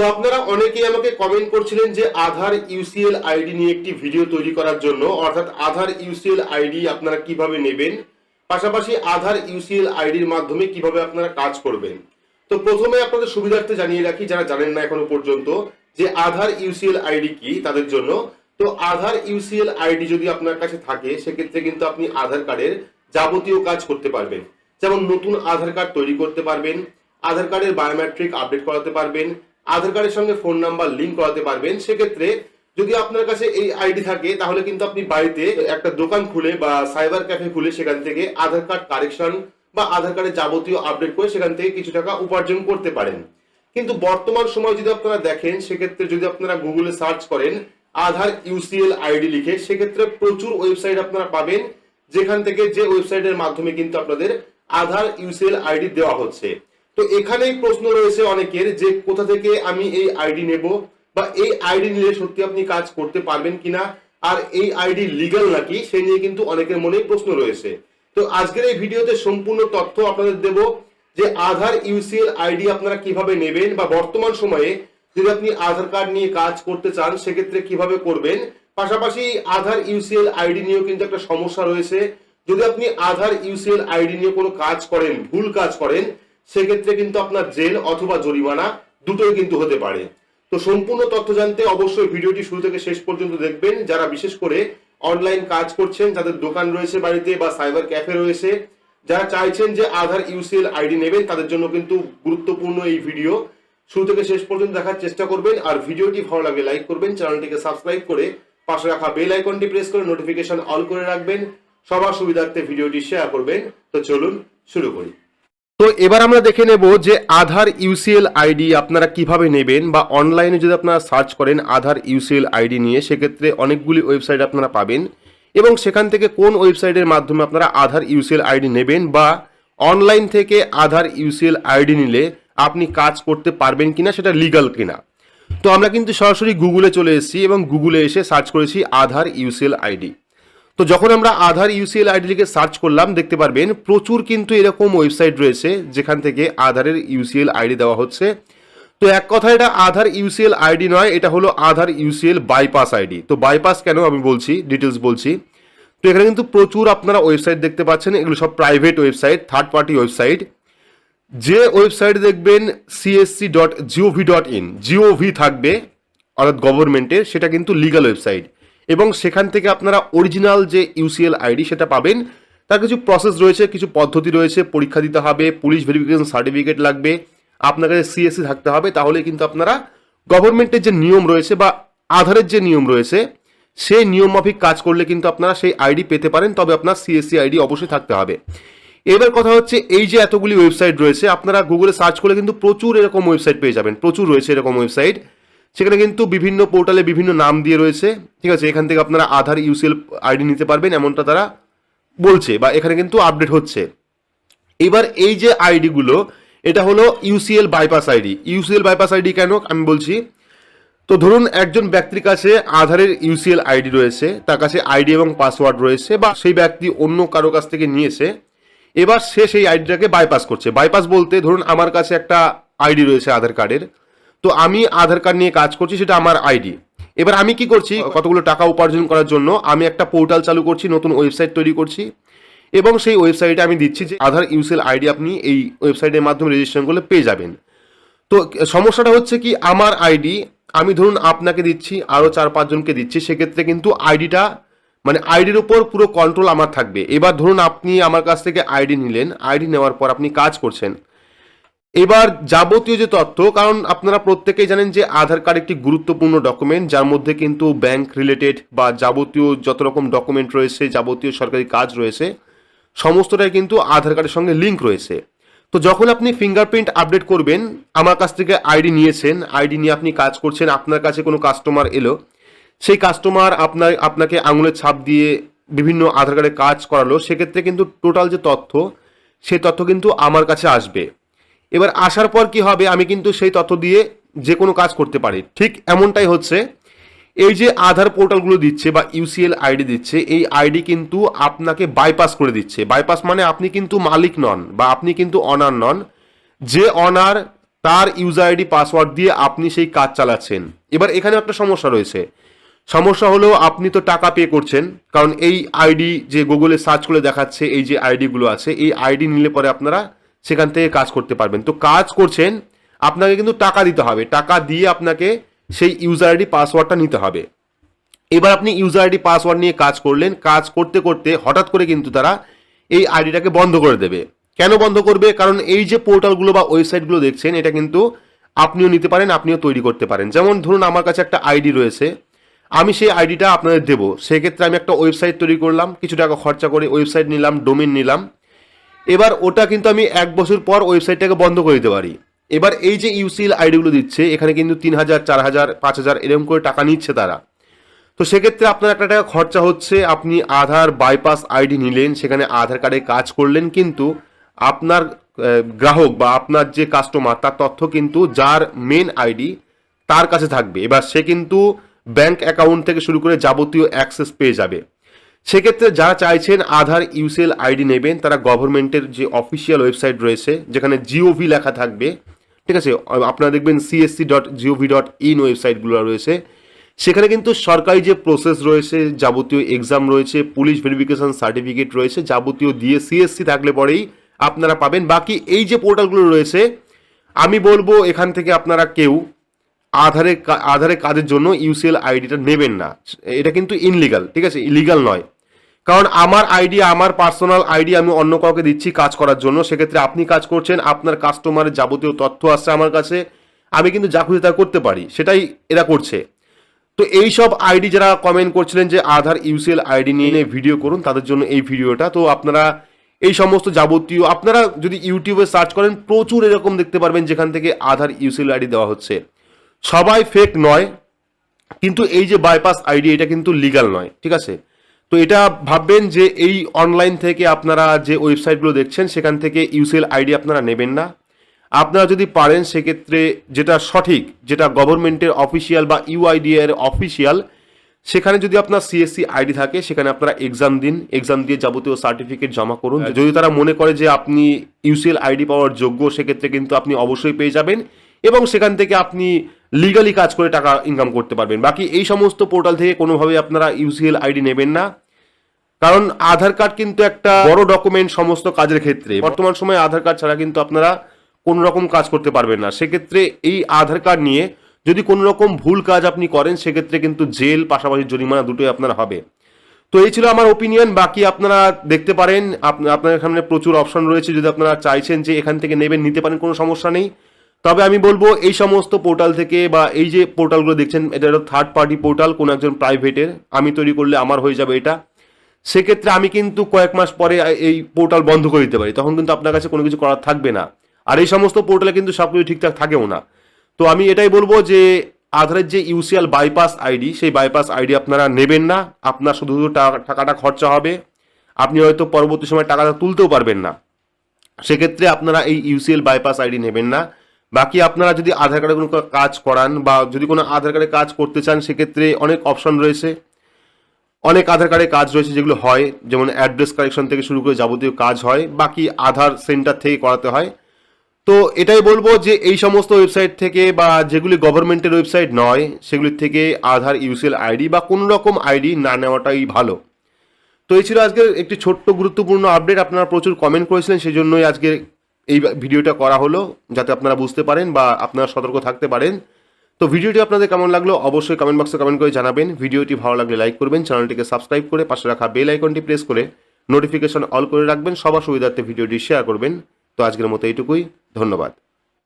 তো আপনারা অনেকেই আমাকে কমেন্ট করছিলেন যে আধার ইউসিএল আইডি নিয়ে একটি ভিডিও তৈরি করার জন্য। অর্থাৎ আধার ইউসিএল আইডি আপনারা কীভাবে নেবেন? পাশাপাশি আধার ইউসিএল আইডির মাধ্যমে কীভাবে আপনারা কাজ করবেন? তো প্রথমে আপনাদের সুবিধার্থে জানিয়ে রাখি, যারা জানেন না এখনও পর্যন্ত, যে আধার ইউসিএল আইডি কি তাদের জন্য। তো আধার ইউসিএল আইডি যদি আপনার কাছে থাকে, সেক্ষেত্রে কিন্তু আপনি আধার কার্ডের যাবতীয় কাজ করতে পারবেন। যেমন নতুন আধার কার্ড তৈরি করতে পারবেন, আধার কার্ডের বায়োমেট্রিক আপডেট করাতে পারবেন আধার কার্ডের সঙ্গে ফোন নাম্বার লিঙ্ক করাতে পারবেন। সেক্ষেত্রে যদি আপনার কাছে এই আইডি থাকে, তাহলে কিন্তু আপনি বাড়িতে একটা দোকান খুলে বা সাইবার ক্যাফে খুলে সেখান থেকে আধার কার্ড কারেকশন বা আধার কার্ডের যাবতীয় আপডেট করে সেখান থেকে কিছু টাকা উপার্জন করতে পারেন। কিন্তু বর্তমান সময় যদি আপনারা দেখেন, সেক্ষেত্রে যদি আপনারা গুগলে সার্চ করেন, আধার ইউসিএল আইডি লিখে, সেক্ষেত্রে প্রচুর ওয়েবসাইট আপনারা পাবেন, যেখান থেকে যে ওয়েবসাইটের মাধ্যমে কিন্তু আপনাদের আধার ইউসিএল আইডি দেওয়া হচ্ছে। তো এখানেই প্রশ্ন রয়েছে অনেকের যে কোথা থেকে আমি এই আইডি নেব বা এই আইডি নিলে সত্যি আপনি কাজ করতে পারবেন কিনা, আর এই আইডি লিগাল নাকি সেই নিয়ে কিন্তু অনেকের মনেই প্রশ্ন রয়েছে। তো আজকের এই ভিডিওতে সম্পূর্ণ তথ্য আপনাদের দেব যে আধার ইউসিএল আইডি আপনারা কীভাবে নেবেন বা বর্তমান সময়ে যদি আপনি আধার কার্ড নিয়ে কাজ করতে চান, সেক্ষেত্রে কীভাবে করবেন? পাশাপাশি আধার ইউসিএল আইডি নিয়েও কিন্তু একটা সমস্যা রয়েছে। যদি আপনি আধার ইউসিএল আইডি নিয়ে কোনো কাজ করেন, ভুল কাজ করেন সেক্ষেত্রে কিন্তু আপনার জেল অথবা জরিমানা দুটোই কিন্তু হতে পারে। তো সম্পূর্ণ তথ্য জানতে অবশ্যই ভিডিওটি শুরু থেকে শেষ পর্যন্ত দেখবেন। যারা বিশেষ করে অনলাইন কাজ করছেন, যাদের দোকান রয়েছে বাড়িতে বা সাইবার ক্যাফে রয়েছে, যারা চাইছেন যে আধার, ইউসিএল, আইডি নেবেন, তাদের জন্য কিন্তু গুরুত্বপূর্ণ এই ভিডিও। শুরু থেকে শেষ পর্যন্ত দেখার চেষ্টা করবেন। আর ভিডিওটি ভালো লাগে লাইক করবেন, চ্যানেলটিকে সাবস্ক্রাইব করে পাশে রাখা বেল আইকনটি প্রেস করে নোটিফিকেশন অল করে রাখবেন। সবার সুবিধার্থে ভিডিওটি শেয়ার করবেন। তো চলুন শুরু করি। তো এবার আমরা দেখে নেব যে আধার ইউসিএল আইডি আপনারা কীভাবে নেবেন বা অনলাইনে যদি আপনারা সার্চ করেন আধার ইউসিএল আইডি নিয়ে, সেক্ষেত্রে অনেকগুলি ওয়েবসাইট আপনারা পাবেন। এবং সেখান থেকে কোন ওয়েবসাইটের মাধ্যমে আপনারা আধার ইউসিএল আইডি নেবেন বা অনলাইন থেকে আধার ইউসিএল আইডি নিলে আপনি কাজ করতে পারবেন কিনা সেটা লিগাল কিনা। তো আমরা কিন্তু সরাসরি গুগলে চলে এসেছি এবং গুগলে এসে সার্চ করেছি আধার ইউসিএল আইডি। তো যখন আমরা আধার ইউসিএল আইডি লিখে সার্চ করলাম, দেখতে পারবেন প্রচুর কিন্তু এরকম ওয়েবসাইট রয়েছে যেখান থেকে আধারের ইউসিএল আইডি দেওয়া হচ্ছে। তো এক কথা, এটা আধার ইউসিএল আইডি নয়, এটা হলো আধার ইউসিএল বাইপাস আইডি তো বাইপাস কেন আমি বলছি ডিটেলস বলছি। তো এখানে কিন্তু প্রচুর আপনারা ওয়েবসাইট দেখতে পাচ্ছেন, এগুলো সব private website third party website যে ওয়েবসাইট দেখবেন CSC dot GOV dot in GOV থাকবে, অর্থাৎ গভর্নমেন্টের সেটা কিন্তু লিগাল ওয়েবসাইট এবং সেখান থেকে আপনারা অরিজিনাল যে ইউসিএল আইডি সেটা পাবেন। তার কিছু প্রসেস রয়েছে, কিছু পদ্ধতি রয়েছে, পরীক্ষা দিতে হবে পুলিশ ভেরিফিকেশন সার্টিফিকেট লাগবে, আপনার কাছে সিএসসি থাকতে হবে, তাহলে কিন্তু আপনারা গভর্নমেন্টের যে নিয়ম রয়েছে বা আধারের যে নিয়ম রয়েছে, সেই নিয়ম মাফিক কাজ করলে কিন্তু আপনারা সেই আইডি পেতে পারেন, তবে আপনার সিএসসি আইডি অবশ্যই থাকতে হবে। এবার কথা হচ্ছে, এই যে এতগুলি ওয়েবসাইট রয়েছে, আপনারা গুগলে সার্চ করলে কিন্তু প্রচুর এরকম ওয়েবসাইট পেয়ে যাবেন, প্রচুর রয়েছে এরকম ওয়েবসাইট সেখানে কিন্তু বিভিন্ন পোর্টালে বিভিন্ন নাম দিয়ে রয়েছে। ঠিক আছে, এখান থেকে আপনারা আধার, ইউসিএল, আইডি নিতে পারবেন, এমনটা তারা বলছে বা এখানে কিন্তু আপডেট হচ্ছে। এবার এই যে আইডিগুলো, এটা হলো UCL bypass ID. UCL bypass ID কেন? আমি বলছি, তো ধরুন একজন ব্যক্তির কাছে আধারের ইউসিএল আইডি রয়েছে, তার কাছে আইডি এবং পাসওয়ার্ড রয়েছে বা সেই ব্যক্তি অন্য কারও কাছ থেকে নিয়েছে, এবার সে সেই আইডিটাকে বাইপাস করছে। বাইপাস বলতে ধরুন আমার কাছে একটা আইডি রয়েছে আধার কার্ডের তো আমি আধার কার্ড নিয়ে কাজ করছি সেটা আমার আইডি। এবার আমি কি করছি কতগুলো টাকা উপার্জন করার জন্য আমি একটা পোর্টাল চালু করছি নতুন ওয়েবসাইট তৈরি করছি। এবং সেই ওয়েবসাইটে আমি দিচ্ছি যে আধার ইউসেল আইডি আপনি এই ওয়েবসাইটের মাধ্যমে রেজিস্ট্রেশন করলে পেয়ে যাবেন। তো সমস্যাটা হচ্ছে কি আমার আইডি আমি ধরুন আপনাকে দিচ্ছি আরও চার পাঁচজনকে দিচ্ছি সেক্ষেত্রে কিন্তু আইডিটা মানে আইডির উপর পুরো কন্ট্রোল আমার থাকবে। এবার ধরুন আপনি আমার কাছ থেকে আইডি নিলেন আইডি নেওয়ার পর আপনি কাজ করছেন। এবার যাবতীয় যে তথ্য, কারণ আপনারা প্রত্যেকেই জানেন যে আধার কার্ড একটি গুরুত্বপূর্ণ ডকুমেন্ট যার মধ্যে কিন্তু ব্যাংক রিলেটেড বা যাবতীয় যত রকম ডকুমেন্ট রয়েছে, যাবতীয় সরকারি কাজ রয়েছে, সমস্তটাই কিন্তু আধার কার্ডের সঙ্গে লিঙ্ক রয়েছে। তো যখন আপনি ফিঙ্গারপ্রিন্ট আপডেট করবেন, আমার কাছ থেকে আইডি নিয়েছেন আইডি নিয়ে আপনি কাজ করছেন, আপনার কাছে কোনো কাস্টমার এলো, সেই কাস্টমার আপনার, আপনাকে আঙুলের ছাপ দিয়ে বিভিন্ন আধার কার্ডে কাজ করালো, সেক্ষেত্রে কিন্তু টোটাল যে তথ্য সেই তথ্য কিন্তু আমার কাছে আসবে। এবার আসার পর কি হবে, আমি কিন্তু সেই তথ্য দিয়ে যে কোনো কাজ করতে পারি। ঠিক এমনটাই হচ্ছে, এই যে আধার পোর্টালগুলো দিচ্ছে বা ইউসিএল আইডি দিচ্ছে, এই আইডি কিন্তু আপনাকে বাইপাস করে দিচ্ছে। বাইপাস মানে আপনি কিন্তু মালিক নন বা আপনি কিন্তু অনার নন। যে অনার তার ইউজার আইডি পাসওয়ার্ড দিয়ে আপনি সেই কাজ চালাচ্ছেন। এবার এখানে একটা সমস্যা রয়েছে। সমস্যা হলো আপনি তো টাকা পে করছেন, কারণ এই আইডি যে গুগলে সার্চ করে দেখাচ্ছে, এই যে আইডিগুলো আছে, এই আইডি নিলে পরে আপনারা সেখান থেকে কাজ করতে পারবেন। তো কাজ করছেন, আপনাকে কিন্তু টাকা দিতে হবে। টাকা দিয়ে আপনাকে সেই ইউজার আইডি পাসওয়ার্ডটা নিতে হবে। এবার আপনি ইউজার আইডি পাসওয়ার্ড নিয়ে কাজ করলেন। কাজ করতে করতে হঠাৎ করে কিন্তু তারা এই আইডিটাকে বন্ধ করে দেবে। কেন বন্ধ করবে? কারণ এই যে পোর্টালগুলো বা ওয়েবসাইটগুলো দেখছেন, এটা কিন্তু আপনিও নিতে পারেন, আপনিও তৈরি করতে পারেন। যেমন ধরুন, আমার কাছে একটা আইডি রয়েছে। আমি সেই আইডিটা আপনাদের দেবো। সেক্ষেত্রে আমি একটা ওয়েবসাইট তৈরি করলাম, কিছু টাকা খরচা করে ওয়েবসাইট নিলাম ডোমেন নিলাম। এবার ওটা কিন্তু আমি এক বছর পর ওয়েবসাইটটাকে বন্ধ করে দিতে পারি। এবার এই যে ইউসিএল আইডিগুলো দিচ্ছে, এখানে কিন্তু তিন হাজার, চার হাজার, পাঁচ হাজার এরকম করে টাকা নিচ্ছে তারা। তো সেক্ষেত্রে আপনার একটা টাকা খরচা হচ্ছে, আপনি আধার বাইপাস আইডি নিলেন, সেখানে আধার কার্ডে কাজ করলেন, কিন্তু আপনার গ্রাহক বা আপনার যে কাস্টমার তার তথ্য কিন্তু যার মেন আইডি তার কাছে থাকবে। এবার সে কিন্তু ব্যাংক অ্যাকাউন্ট থেকে শুরু করে যাবতীয় অ্যাক্সেস পেয়ে যাবে। সেক্ষেত্রে যারা চাইছেন আধার, ইউসিএল আইডি নেবেন, তারা গভর্নমেন্টের যে অফিসিয়াল ওয়েবসাইট রয়েছে, যেখানে জিওভি লেখা থাকবে, ঠিক আছে? আপনারা দেখবেন CSC dot GOV dot in ওয়েবসাইটগুলো রয়েছে। সেখানে কিন্তু সরকারি যে প্রসেস রয়েছে, যাবতীয় এক্সাম রয়েছে পুলিশ ভেরিফিকেশন সার্টিফিকেট রয়েছে, যাবতীয় দিয়ে সিএসসি থাকলে পরেই আপনারা পাবেন। বাকি এই যে পোর্টালগুলো রয়েছে, আমি বলব এখান থেকে আপনারা কেউ আধারে আধারে কাজের জন্য ইউসিএল আইডিটা নেবেন না। এটা কিন্তু ইনলিগাল ঠিক আছে? ইলিগাল নয়। কারণ আমার আইডি আমার পার্সোনাল আইডি আমি অন্য কাউকে দিচ্ছি কাজ করার জন্য। সেক্ষেত্রে আপনি কাজ করছেন, আপনার কাস্টমারের যাবতীয় তথ্য আসছে আমার কাছে। আমি কিন্তু যা খুশি তা করতে পারি, সেটাই এরা করছে। তো এই সব আইডি যারা কমেন্ট করছিলেন যে আধার ইউসিএল আইডি নিয়ে ভিডিও করুন, তাদের জন্য এই ভিডিওটা তো আপনারা এই সমস্ত যাবতীয়, আপনারা যদি ইউটিউবে সার্চ করেন, প্রচুর এরকম দেখতে পারবেন যেখান থেকে আধার ইউসিএল আইডি দেওয়া হচ্ছে। সবাই ফেক নয় কিন্তু এই যে বাইপাস আইডি এটা কিন্তু লিগাল নয় ঠিক আছে? তো এটা ভাববেন যে এই অনলাইন থেকে আপনারা যে ওয়েবসাইটগুলো দেখছেন সেখান থেকে ইউসিএল আইডি আপনারা নেবেন না। আপনারা যদি পারেন সেক্ষেত্রে যেটা সঠিক যেটা গভর্নমেন্টের অফিসিয়াল বা ইউআইডি এর অফিসিয়াল সেখানে যদি আপনার সিএসসি আইডি থাকে সেখানে আপনারা এক্সাম দিন। এক্সাম দিয়ে যাবতীয় সার্টিফিকেট জমা করুন। যদি তারা মনে করে যে আপনি ইউসিএল আইডি পাওয়ার যোগ্য সেক্ষেত্রে কিন্তু আপনি অবশ্যই পেয়ে যাবেন। এবং সেখান থেকে আপনি লিগালি কাজ করে টাকা ইনকাম করতে পারবেন। বাকি এই সমস্ত পোর্টাল থেকে কোনোভাবে আপনারা ইউসিএল আইডি নেবেন না। কারণ আধার কার্ড কিন্তু একটা বড় ডকুমেন্ট সমস্ত কাজের ক্ষেত্রে। বর্তমান সময়ে আধার কার্ড ছাড়া কিন্তু আপনারা কোনো রকম কাজ করতে পারবেন না। সেক্ষেত্রে এই আধার কার্ড নিয়ে যদি কোনো রকম ভুল কাজ আপনি করেন, সেক্ষেত্রে কিন্তু জেল, পাশাপাশি জরিমানা দুটোই আপনার হবে। তো এই ছিল আমার ওপিনিয়ন বাকি আপনারা দেখতে পারেন। আপ- আপনার সামনে প্রচুর অপশন রয়েছে। যদি আপনারা চাইছেন যে এখান থেকে নেবেন, নিতে পারেন, কোনো সমস্যা নেই। তবে আমি বলব, এই সমস্ত পোর্টাল থেকে বা এই যে পোর্টালগুলো দেখছেন, এটা থার্ড পার্টি পোর্টাল, কোনো একজন প্রাইভেটের আমি তৈরি করলে আমার হয়ে যাবে এটা। সেক্ষেত্রে আমি কিন্তু কয়েক মাস পরে এই পোর্টাল বন্ধ করে দিতে পারি। তখন কিন্তু আপনার কাছে কোনো কিছু করার থাকবে না। আর এই সমস্ত পোর্টালে কিন্তু সব কিছু ঠিকঠাক থাকেও না। তো আমি এটাই বলব যে, আধারের যে ইউসিএল বাইপাস আইডি সেই বাইপাস আইডি আপনারা নেবেন না। আপনার শুধু শুধু টাকা- টাকাটা খরচা হবে। আপনি হয়তো পরবর্তী সময় টাকাটা তুলতেও পারবেন না। সেক্ষেত্রে আপনারা এই ইউসিএল বাইপাস আইডি নেবেন না। বাকি আপনারা যদি আধার কার্ডে কোনো কাজ করান বা যদি কোনো আধার কার্ডে কাজ করতে চান, সেক্ষেত্রে অনেক অপশন রয়েছে। অনেক আধার কার্ডে কাজ রয়েছে যেগুলো হয়, যেমন অ্যাড্রেস কারেকশন থেকে শুরু করে যাবতীয় কাজ হয়, বাকি আধার সেন্টার থেকে করাতে হয়। তো এটাই বলব যে এই সমস্ত ওয়েবসাইট থেকে বা যেগুলি গভর্নমেন্টের ওয়েবসাইট নয় সেগুলির থেকে আধার, ইউসিএল আইডি বা কোনো রকম আইডি না নেওয়াটাই ভালো। তো এই ছিল আজকের একটি ছোট্ট গুরুত্বপূর্ণ আপডেট। আপনারা প্রচুর কমেন্ট করেছিলেন সেই জন্যই আজকে এই ভিডিওটা করা হলো যাতে আপনারা বুঝতে পারেন বা আপনারা সতর্ক থাকতে পারেন। তো ভিডিওটি আপনাদের কেমন লাগল অবশ্যই কমেন্ট বক্সে কমেন্ট করে জানাবেন। ভিডিওটি ভালো লাগলে লাইক করবেন, চ্যানেলটিকে সাবস্ক্রাইব করে পাশে রাখা বেল আইকনটি প্রেস করে নোটিফিকেশন অল করে রাখবেন। সবার সুবিধার্থে ভিডিওটি শেয়ার করবেন। তো আজকের মতো এইটুকুই, ধন্যবাদ।